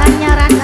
hanya rasa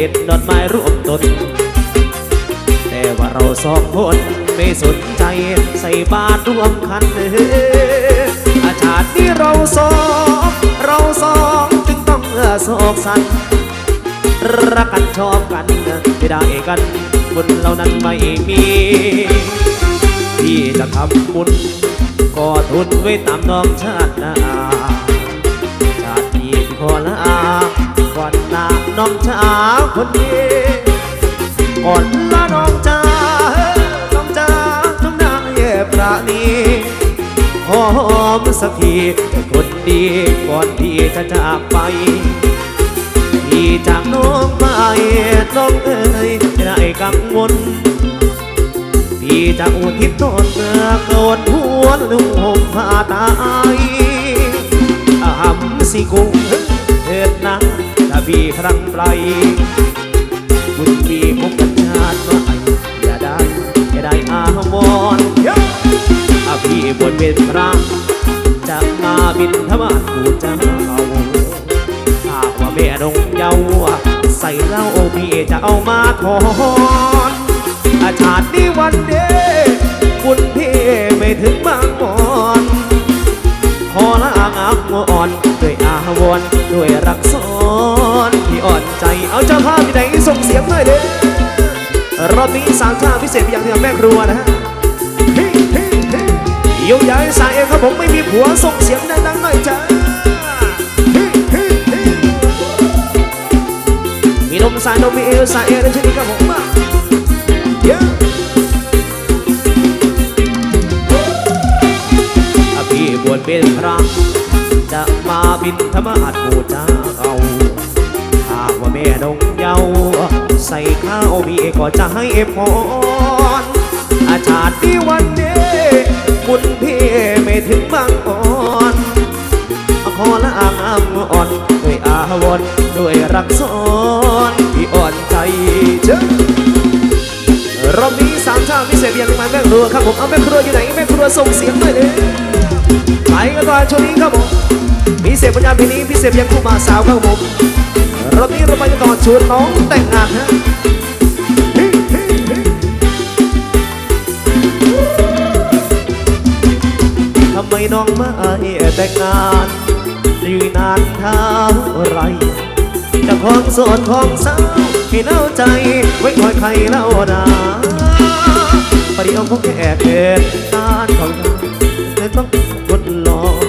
เด็ดนอนไม้ร่วมตนแต่ว่าเราสองคนไม่สนใจใส่บาตรร่วมกันอาชาตินี้เราสองเราสองจึงต้องเออโศกสันรักกันชอบกันไม่ได้กันบุญเรานั้นไม่มีที่จะทำบุญก็ทุนไว้ตามน้องชาติหนาชาตินี้พอละก่อ น้องชาคนนี้ก่อนละน้องจ้าน้องจ้าน้องนางเย่ปราณีหอมสักทีคนดีก่อนที่จะจากไปพี่จากน้องไปน้องเอ๋ยได้กังวลพี่จะอุทิศตนเมื่อโกรธหัวนุ่งห่มผ้าตายอาหำสิกุงเถิดนะ ถ้าพี่ครั้งไกลคุณพี่คงกันชาติว่าอย่าได้ อย่าได้อาวรณ์อาพี่บนเป็นพระจะมาบินธบาตกูจะเอาหากว่าแม่ดงเยาว์ใส่เหล้าโอพี่จะเอามาถอนอาชาตินี้วันเดคุณพี่ไม่ถึงบางมอนขอลางอักอ่อนด้วยอาวรด้วยรักซ้อน อ่อนใจ เอาเจ้าภาพที่ไหนส่งเสียงหน่อยเด้อรอบนี้สามชาพิเศษไปอย่างที่แม่ครัวนะฮะเฮ้เฮ้เฮ้ยกย้ายสายเองครับผมไม่มีผัวส่งเสียงดังๆหน่อยจ้ามีนมสายนมมีเอวสายเอวในชนิดครับผมมาเยอะพี่บวชเป็นพระจะมาบินธรรมะอาจบูชาเอา ม่ดงเยาใส่ข้าวมีก็จะให้พรอาชาติที่วันนี้บุญพี่ไม่ถึงบางอ่อนขอละอางอางอ่อนด้วยอาวรด้วยรักซ้อนที่อ่อนใจเจ้รอบนี้สามชาติพิเศษอย่างมาแม่ครัวครับผมเอาแม่ครัวอยู่ไหนแม่ครัวส่งเสียงหน่อยเลยไปกันต่อช่วงนี้ครับผมพิเศษปัญญาเพลงนี้พิเศษยังคู่มาสาวครับผม รอบนี้เราไปต่อชวนน้องแต่งงานฮะทำไมน้องไม่แต่งงานอยู่นานเท่าไรจะของโสดของสาวให้เล่าใจไว้คอยใครเล่านาประเดี๋ยวคงแก่เกิดตานของเราเลยต้องทดลอง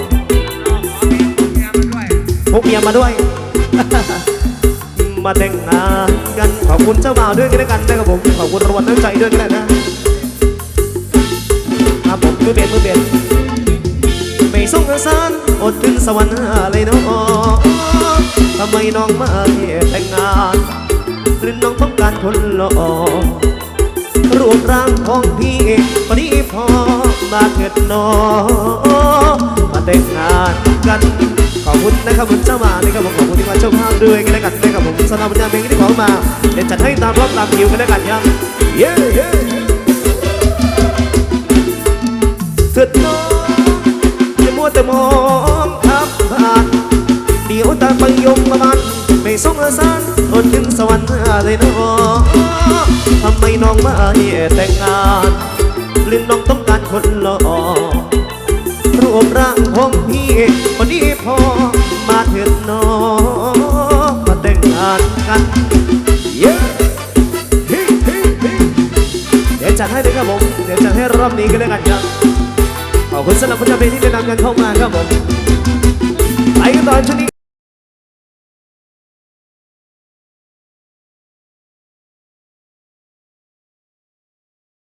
พกเมียมาด้วย มาแต่งงานกันขอบคุณเจ้าบ่าวด้วยกันแล้วกันนะครับผมขอบคุณรางวัลน้ำใจด้วยกันนะครับผมมือเบียดมือเบียดไม่ส่งสารอดถึงสวรรค์เลยเนาะทำไมน้องมาแต่งงานหรือน้องต้องการคนหล่อรูปร่างของพี่พอดีพอมาเถิดหนอมาแต่งงานกัน ขอบคุณนะครับคุณเจ้ามานะครับผมขอบคุณที่มาเจ้าภาพด้วยกันแล้วกันนะครับผมสำหรับผลงานเพลงที่ขอมาเดี๋ยวจัดให้ตามรอบตามคิวกันแล้วกันยังเย้เย้เถิดน้องอย่ามัวแต่มองทับผ่านเดี๋ยวตาไปยมมาบันไม่สงสารอดถึงสวรรค์เลยเนาะทำไมน้องมาแต่งงานหรือน้องต้องการคนหล่อ ปร่างของพี่คนนี้พอมาเถิดน้องมาแต่งงานกันเย้เฮ้เฮ้เฮ้เดี๋ยวจัดให้เลยครับผมเดี๋ยวจัดให้รอบนี้กันเลยกันครับขอบคุณสำหรับผลงานเพลงที่ได้นำกันเข้ามาครับผมไปกันต่อช่วงนี้